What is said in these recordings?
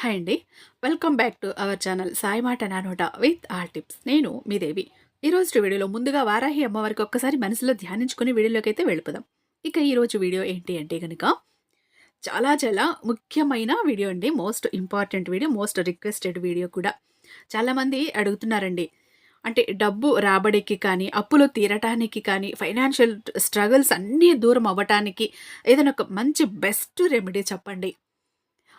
Hi అండి. Welcome back to our channel Sai మాట నానోట విత్ ఆర్ టిప్స్. నేను మీ దేవి. ఈరోజు వీడియోలో ముందుగా వారాహి అమ్మవారికి ఒక్కసారి మనసులో ధ్యానించుకుని వీడియోలోకి అయితే వెళ్ళిపోదాం. ఇక ఈరోజు వీడియో ఏంటి అంటే కనుక చాలా చాలా ముఖ్యమైన వీడియో అండి. Most important video most requested video కూడా. చాలామంది అడుగుతున్నారండి. అంటే డబ్బు రాబడికి కానీ అప్పులు తీరటానికి కానీ ఫైనాన్షియల్ స్ట్రగుల్స్ అన్నీ దూరం అవ్వటానికి ఏదైనా ఒక మంచి బెస్ట్ రెమెడీ చెప్పండి.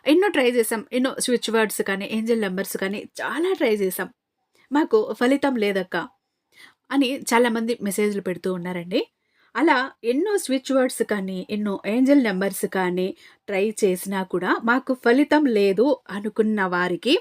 ఎన్నో ట్రై చేసాం ఎన్నో స్విచ్ వర్డ్స్ కానీ ఏంజల్ నెంబర్స్ కానీ చాలా ట్రై చేసాం మాకు ఫలితం లేదక్క అని చాలామంది మెసేజ్లు పెడుతూ ఉన్నారండి. అలా ఎన్నో స్విచ్ వర్డ్స్ కానీ ఎన్నో ఏంజల్ నెంబర్స్ కానీ ట్రై చేసినా కూడా మాకు ఫలితం లేదు అనుకున్న వారికి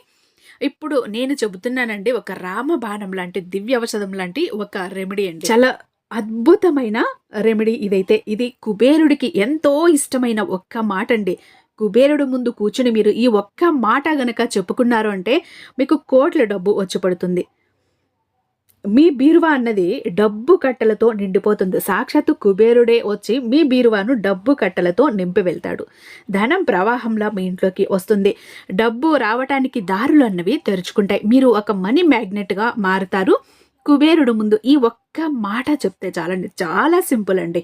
ఇప్పుడు నేను చెబుతున్నానండి ఒక రామబాణం లాంటి దివ్య ఔషధం లాంటి ఒక రెమెడీ అండి. చాలా అద్భుతమైన రెమెడీ ఇదైతే. ఇది కుబేరుడికి ఎంతో ఇష్టమైన ఒక్క మాట అండి కుబేరుడు ముందు కూర్చుని మీరు ఈ ఒక్క మాట గనక చెప్పుకున్నారు అంటే మీకు కోట్ల డబ్బు వచ్చి పడుతుంది మీ బీరువా అన్నది డబ్బు కట్టలతో నిండిపోతుంది. సాక్షాత్తు కుబేరుడే వచ్చి మీ బీరువాను డబ్బు కట్టలతో నింపి వెళ్తాడు. ధనం ప్రవాహంలా మీ ఇంట్లోకి వస్తుంది. డబ్బు రావటానికి దారులు అన్నవి తెరుచుకుంటాయి. మీరు ఒక మనీ మ్యాగ్నెట్గా మారుతారు. కుబేరుడు ముందు ఈ ఒక్క మాట చెప్తే చాలండి. చాలా సింపుల్ అండి.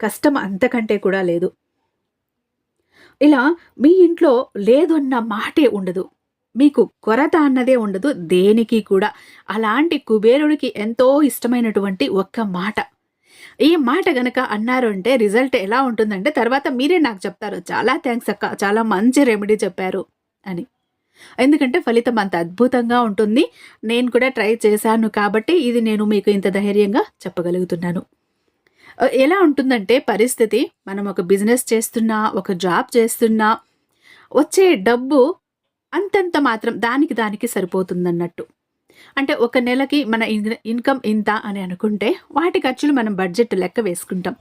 కష్టం అంతకంటే కూడా లేదు. ఇలా మీ ఇంట్లో లేదన్న మాటే ఉండదు. మీకు కొరత అన్నదే ఉండదు. దేనికి కూడా. అలాంటి కుబేరుడికి ఎంతో ఇష్టమైనటువంటి ఒక్క మాట. ఈ మాట గనక అన్నారు అంటే రిజల్ట్ ఎలా ఉంటుందంటే తర్వాత మీరే నాకు చెప్తారు. చాలా థ్యాంక్స్ అక్క. చాలా మంచి రెమెడీ చెప్పారు అని. ఎందుకంటే ఫలితం అంత అద్భుతంగా ఉంటుంది. నేను కూడా ట్రై చేశాను కాబట్టి ఇది నేను మీకు ఇంత ధైర్యంగా చెప్పగలుగుతున్నాను. ఎలా ఉంటుందంటే పరిస్థితి మనం ఒక బిజినెస్ చేస్తున్నా ఒక జాబ్ చేస్తున్నా వచ్చే డబ్బు అంతంత మాత్రం దానికి దానికి సరిపోతుందన్నట్టు. అంటే ఒక నెలకి మన ఇన్కమ్ ఇంత అని అనుకుంటే వాటి ఖర్చులు మనం బడ్జెట్ లెక్క వేసుకుంటాం.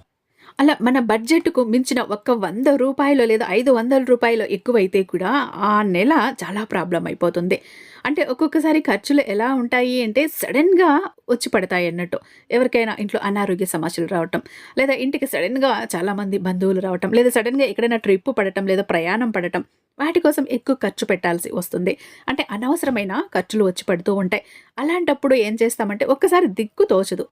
అలా మన బడ్జెట్కు మించిన ఒక్క వంద రూపాయలు లేదా ఐదు వందల రూపాయలు ఎక్కువైతే కూడా ఆ నెల చాలా ప్రాబ్లం అయిపోతుంది. అంటే ఒక్కొక్కసారి ఖర్చులు ఎలా ఉంటాయి అంటే సడన్గా వచ్చి పడతాయి అన్నట్టు. ఎవరికైనా ఇంట్లో అనారోగ్య సమస్యలు రావటం లేదా ఇంటికి సడన్గా చాలామంది బంధువులు రావటం లేదా సడన్గా ఎక్కడైనా ట్రిప్ పడటం లేదా ప్రయాణం పడటం వాటి కోసం ఎక్కువ ఖర్చు పెట్టాల్సి వస్తుంది. అంటే అనవసరమైన ఖర్చులు వచ్చి పడుతూ ఉంటాయి. అలాంటప్పుడు ఏం చేస్తామంటే ఒక్కసారి దిక్కు తోచదు.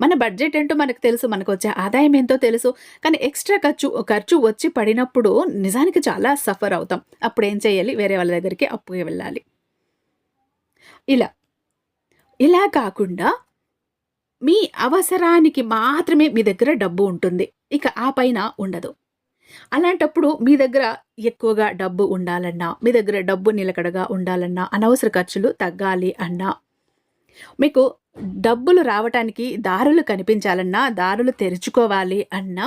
మన బడ్జెట్ ఏంటో మనకు తెలుసు మనకు వచ్చే ఆదాయం ఏంటో తెలుసు. కానీ ఎక్స్ట్రా ఖర్చు ఖర్చు వచ్చి పడినప్పుడు నిజానికి చాలా సఫర్ అవుతాం. అప్పుడు ఏం చేయాలి? వేరే వాళ్ళ దగ్గరికి అప్పుకి వెళ్ళాలి. ఇలా. ఇలా కాకుండా మీ అవసరానికి మాత్రమే మీ దగ్గర డబ్బు ఉంటుంది. ఇక ఆ పైన ఉండదు. అలాంటప్పుడు మీ దగ్గర ఎక్కువగా డబ్బు ఉండాలన్నా మీ దగ్గర డబ్బు నిలకడగా ఉండాలన్నా అనవసర ఖర్చులు తగ్గాలి అన్నా మీకు డబ్బులు రావటానికి దారులు కనిపించాలన్నా దారులు తెరుచుకోవాలి అన్నా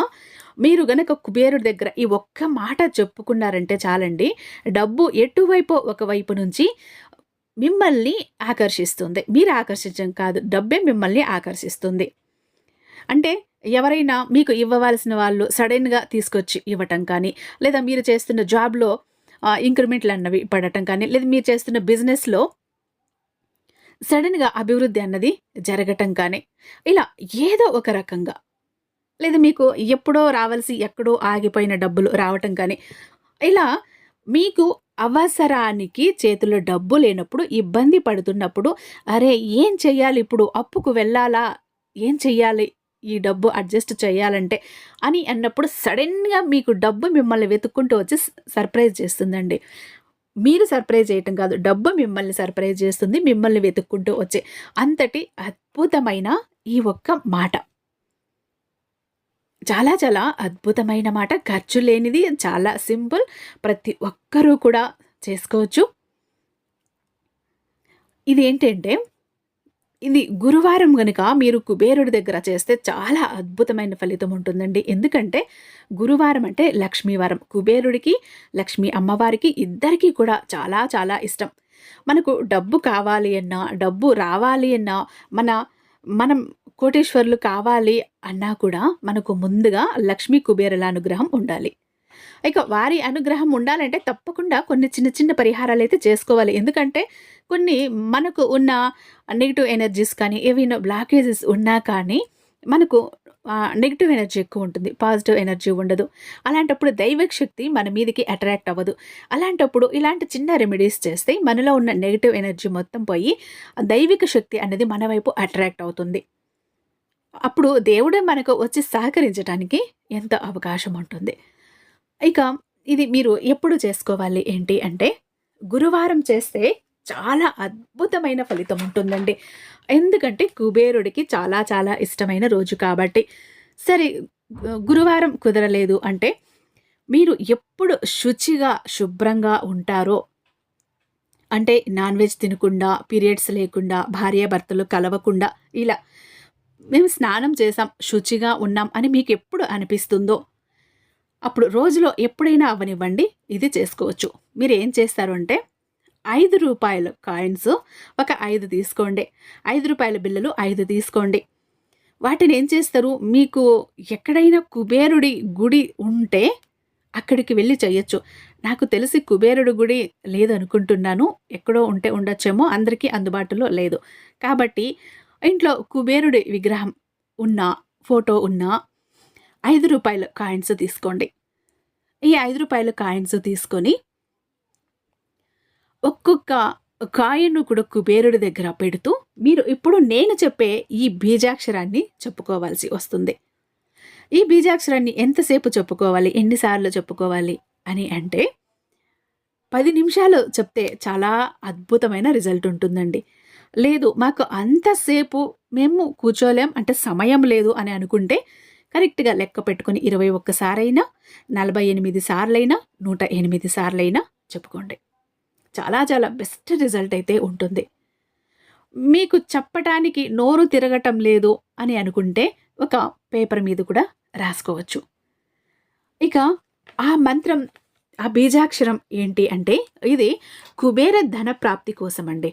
మీరు గనక కుబేరుడి దగ్గర ఈ ఒక్క మాట చెప్పుకున్నారంటే చాలండి. డబ్బు ఎటువైపు ఒకవైపు నుంచి మిమ్మల్ని ఆకర్షిస్తుంది. మీరు ఆకర్షించడం కాదు డబ్బే మిమ్మల్ని ఆకర్షిస్తుంది. అంటే ఎవరైనా మీకు ఇవ్వవలసిన వాళ్ళు సడన్గా తీసుకొచ్చి ఇవ్వటం కానీ లేదా మీరు చేస్తున్న జాబ్లో ఇంక్రిమెంట్లు అన్నవి పడటం కానీ లేదా మీరు చేస్తున్న బిజినెస్లో సడన్గా అభివృద్ధి అన్నది జరగటం కానీ ఇలా ఏదో ఒక రకంగా. లేదా మీకు ఎప్పుడో రావాల్సి ఎక్కడో ఆగిపోయిన డబ్బులు రావటం కానీ ఇలా మీకు అవసరానికి చేతిలో డబ్బు లేనప్పుడు ఇబ్బంది పడుతున్నప్పుడు అరే ఏం చెయ్యాలి ఇప్పుడు? అప్పుకు వెళ్ళాలా? ఏం చెయ్యాలి? ఈ డబ్బు అడ్జస్ట్ చేయాలంటే అని అన్నప్పుడు సడన్గా మీకు డబ్బు మిమ్మల్ని వెతుక్కుంటూ వచ్చి సర్ప్రైజ్ చేస్తుందండి. మీరు సర్ప్రైజ్ చేయటం కాదు డబ్బు మిమ్మల్ని సర్ప్రైజ్ చేస్తుంది మిమ్మల్ని వెతుక్కుంటూ వచ్చే అంతటి అద్భుతమైన ఈ ఒక్క మాట. చాలా చాలా అద్భుతమైన మాట ఖర్చు లేనిది చాలా సింపుల్ ప్రతి ఒక్కరూ కూడా చేసుకోవచ్చు. ఇది ఏంటంటే ఇది గురువారం గనుక మీరు కుబేరుడి దగ్గర చేస్తే చాలా అద్భుతమైన ఫలితం ఉంటుందండి. ఎందుకంటే గురువారం అంటే లక్ష్మీవారం. కుబేరుడికి లక్ష్మీ అమ్మవారికి ఇద్దరికీ కూడా చాలా చాలా ఇష్టం. మనకు డబ్బు కావాలి అన్నా డబ్బు రావాలి అన్నా మన మనం కోటేశ్వర్లు కావాలి అన్నా కూడా మనకు ముందుగా లక్ష్మీ కుబేరుల అనుగ్రహం ఉండాలి. ఇక వారి అనుగ్రహం ఉండాలంటే తప్పకుండా కొన్ని చిన్న చిన్న పరిహారాలు అయితే చేసుకోవాలి. ఎందుకంటే కొన్ని మనకు ఉన్న నెగిటివ్ ఎనర్జీస్ కానీ ఏవైనా బ్లాకేజెస్ ఉన్నా కానీ మనకు నెగిటివ్ ఎనర్జీ ఎక్కువ ఉంటుంది. పాజిటివ్ ఎనర్జీ ఉండదు. అలాంటప్పుడు దైవిక శక్తి మన మీదకి అట్రాక్ట్ అవ్వదు. అలాంటప్పుడు ఇలాంటి చిన్న రెమెడీస్ చేస్తే మనలో ఉన్న నెగిటివ్ ఎనర్జీ మొత్తం పోయి దైవిక శక్తి అనేది మన వైపు అట్రాక్ట్ అవుతుంది. అప్పుడు దేవుడే మనకు వచ్చి సహకరించడానికి ఎంత అవకాశం ఉంటుంది. ఇక ఇది మీరు ఎప్పుడు చేసుకోవాలి ఏంటి అంటే గురువారం చేస్తే చాలా అద్భుతమైన ఫలితం ఉంటుందండి. ఎందుకంటే కుబేరుడికి చాలా చాలా ఇష్టమైన రోజు కాబట్టి. సరే గురువారం కుదరలేదు అంటే మీరు ఎప్పుడు శుచిగా శుభ్రంగా ఉంటారో అంటే నాన్ వెజ్ తినకుండా పీరియడ్స్ లేకుండా భార్యాభర్తలు కలవకుండా ఇలా మేము స్నానం చేసాం శుచిగా ఉన్నాం అని మీకు ఎప్పుడు అనిపిస్తుందో అప్పుడు రోజులో ఎప్పుడైనా అవనివ్వండి ఇది చేసుకోవచ్చు. మీరు ఏం చేస్తారు అంటే ఐదు రూపాయల కాయిన్స్ ఒక ఐదు తీసుకోండి. ఐదు రూపాయల బిల్లలు ఐదు తీసుకోండి. వాటిని ఏం చేస్తారు? మీకు ఎక్కడైనా కుబేరుడి గుడి ఉంటే అక్కడికి వెళ్ళి చేయొచ్చు. నాకు తెలిసి కుబేరుడి గుడి లేదనుకుంటున్నాను. ఎక్కడో ఉంటే ఉండొచ్చేమో అందరికీ అందుబాటులో లేదు. కాబట్టి ఇంట్లో కుబేరుడి విగ్రహం ఉన్న ఫోటో ఉన్న ఐదు రూపాయల కాయిన్స్ తీసుకోండి. ఈ ఐదు రూపాయల కాయిన్స్ తీసుకొని ఒక్కొక్క కాయిన్ను కూడా కుబేరుడి దగ్గర పెడుతూ మీరు ఇప్పుడు నేను చెప్పే ఈ బీజాక్షరాన్ని చెప్పుకోవాల్సి వస్తుంది. ఈ బీజాక్షరాన్ని ఎంతసేపు చెప్పుకోవాలి? ఎన్నిసార్లు చెప్పుకోవాలి? అని అంటే పది నిమిషాలు చెప్తే చాలా అద్భుతమైన రిజల్ట్ ఉంటుందండి. లేదు మాకు అంతసేపు మేము కూర్చోలేం అంటే సమయం లేదు అని అనుకుంటే కరెక్ట్గా లెక్క పెట్టుకుని ఇరవై ఒక్కసారైనా నలభై ఎనిమిది సార్లైనా నూట ఎనిమిది సార్లైనా చెప్పుకోండి. చాలా చాలా బెస్ట్ రిజల్ట్ అయితే ఉంటుంది. మీకు చెప్పటానికి నోరు తిరగటం లేదు అని అనుకుంటే ఒక పేపర్ మీద కూడా రాసుకోవచ్చు. ఇక ఆ మంత్రం ఆ బీజాక్షరం ఏంటి అంటే ఇది కుబేర ధన ప్రాప్తి కోసం అండి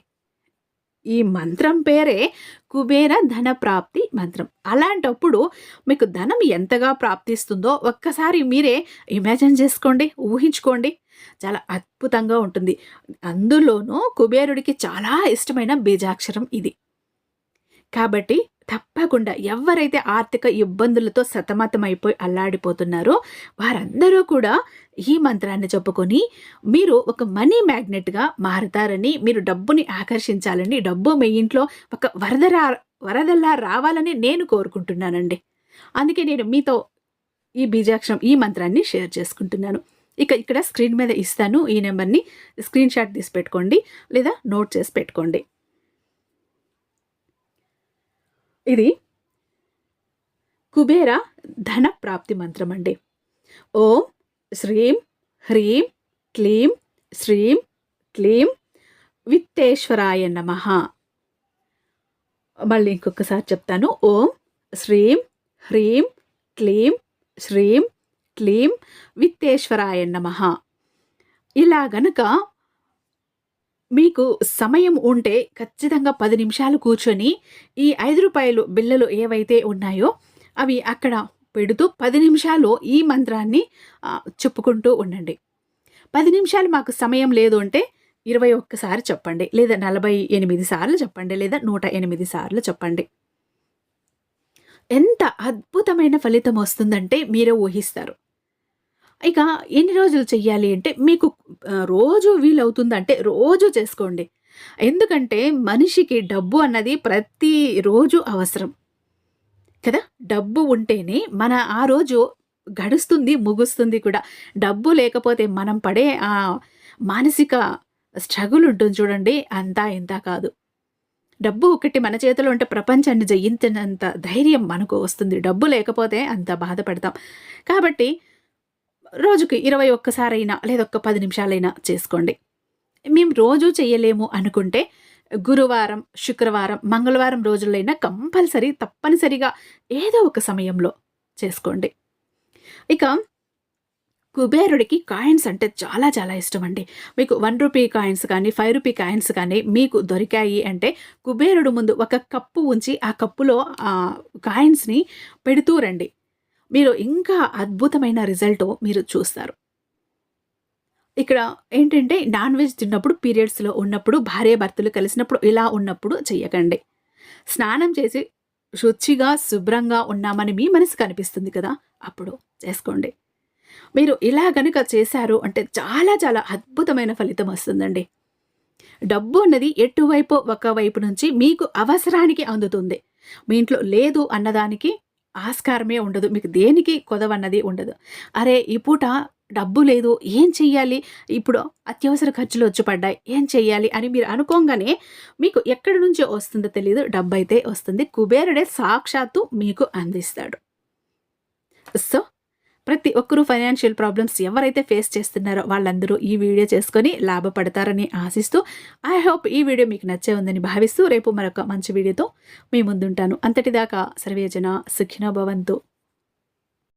ఈ మంత్రం పేరే కుబేర ధన ప్రాప్తి మంత్రం. అలాంటప్పుడు మీకు ధనం ఎంతగా ప్రాప్తిస్తుందో ఒక్కసారి మీరే ఇమాజిన్ చేసుకోండి ఊహించుకోండి. చాలా అద్భుతంగా ఉంటుంది. అందులోనూ కుబేరుడికి చాలా ఇష్టమైన బీజాక్షరం ఇది. కాబట్టి తప్పకుండా ఎవరైతే ఆర్థిక ఇబ్బందులతో సతమతమైపోయి అల్లాడిపోతున్నారో వారందరూ కూడా ఈ మంత్రాన్ని చెప్పుకొని మీరు ఒక మనీ మ్యాగ్నెట్గా మారుతారని మీరు డబ్బుని ఆకర్షించాలని డబ్బు మీ ఇంట్లో ఒక వరద రా వరదల్లా రావాలని నేను కోరుకుంటున్నానండి. అందుకే నేను మీతో ఈ బీజాక్షరం ఈ మంత్రాన్ని షేర్ చేసుకుంటున్నాను. ఇక ఇక్కడ స్క్రీన్ మీద ఇస్తాను. ఈ నెంబర్ని స్క్రీన్ షాట్ తీసి పెట్టుకోండి లేదా నోట్ చేసి పెట్టుకోండి. ఇది కుబేర ధన ప్రాప్తి మంత్రం అండి. ఓం శ్రీం హ్రీం క్లీం శ్రీం క్లీం విత్తేశ్వరాయ నమ. మళ్ళీ ఇంకొకసారి చెప్తాను. ఓం శ్రీం హ్రీం క్లీం శ్రీం క్లీం విత్తేశ్వరాయ నమ. ఇలా గనక మీకు సమయం ఉంటే ఖచ్చితంగా పది నిమిషాలు కూర్చొని ఈ ఐదు రూపాయలు బిల్లలు ఏవైతే ఉన్నాయో అవి అక్కడ పెడుతూ పది నిమిషాలు ఈ మంత్రాన్ని చెప్పుకుంటూ ఉండండి. పది నిమిషాలు మాకు సమయం లేదు అంటే ఇరవై ఒక్కసారి చెప్పండి లేదా నలభై ఎనిమిది సార్లు చెప్పండి లేదా నూట ఎనిమిది సార్లు చెప్పండి. ఎంత అద్భుతమైన ఫలితం వస్తుందంటే మీరే ఊహిస్తారు. ఇక ఎన్ని రోజులు చెయ్యాలి అంటే మీకు రోజు వీలవుతుందంటే రోజు చేసుకోండి. ఎందుకంటే మనిషికి డబ్బు అన్నది ప్రతిరోజు అవసరం. కదా? డబ్బు ఉంటేనే మన ఆ రోజు గడుస్తుంది ముగుస్తుంది కూడా. డబ్బు లేకపోతే మనం పడే ఆ మానసిక స్ట్రగుల్ ఉంటుంది చూడండి అంతా ఇంత కాదు. డబ్బు ఒకటి మన చేతిలో ఉంటే ప్రపంచాన్ని జయించినంత ధైర్యం మనకు వస్తుంది. డబ్బు లేకపోతే అంత బాధపడతాం. కాబట్టి రోజుకి ఇరవై ఒక్కసారైనా లేదా ఒక్క పది నిమిషాలైనా చేసుకోండి. మేము రోజు చేయలేము అనుకుంటే గురువారం శుక్రవారం మంగళవారం రోజులైనా కంపల్సరీ తప్పనిసరిగా ఏదో ఒక సమయంలో చేసుకోండి. ఇక కుబేరుడికి కాయిన్స్ అంటే చాలా చాలా ఇష్టం అండి మీకు వన్ రూపీ కాయిన్స్ కానీ ఫైవ్ రూపీ కాయిన్స్ కానీ మీకు దొరికాయి అంటే కుబేరుడు ముందు ఒక కప్పు ఉంచి ఆ కప్పులో కాయిన్స్ని పెడుతూ రండి. మీరు ఇంకా అద్భుతమైన రిజల్ట్ మీరు చూస్తారు. ఇక్కడ ఏంటంటే నాన్ వెజ్ తిన్నప్పుడు పీరియడ్స్లో ఉన్నప్పుడు భార్య భర్తలు కలిసినప్పుడు ఇలా ఉన్నప్పుడు చెయ్యకండి. స్నానం చేసి శుచిగా శుభ్రంగా ఉన్నామని మీ మనసు కనిపిస్తుంది కదా అప్పుడు చేసుకోండి. మీరు ఇలా గనుక చేశారు అంటే చాలా చాలా అద్భుతమైన ఫలితం వస్తుందండి. డబ్బు అన్నది ఎటువైపు ఒక వైపు నుంచి మీకు అవసరానికి అందుతుంది. మీ ఇంట్లో లేదు అన్నదానికి ఆస్కారమే ఉండదు. మీకు దేనికి కొదవన్నది ఉండదు. అరే ఈ పూట డబ్బు లేదు. ఏం చెయ్యాలి? ఇప్పుడు అత్యవసర ఖర్చులు వచ్చి పడ్డాయి. ఏం చెయ్యాలి అని మీరు అనుకోగానే మీకు ఎక్కడి నుంచో వస్తుందో తెలియదు డబ్బు అయితే వస్తుంది. కుబేరుడే సాక్షాత్తు మీకు అందిస్తాడు. సో ప్రతి ఒక్కరూ ఫైనాన్షియల్ ప్రాబ్లమ్స్ ఎవరైతే ఫేస్ చేస్తున్నారో వాళ్ళందరూ ఈ వీడియో చేసుకొని లాభపడతారని ఆశిస్తూ ఐ హోప్ ఈ వీడియో మీకు నచ్చే ఉందని భావిస్తూ రేపు మరొక మంచి వీడియోతో మీ ముందుంటాను. అంతటిదాకా సర్వేజన సుఖినో భవంతు.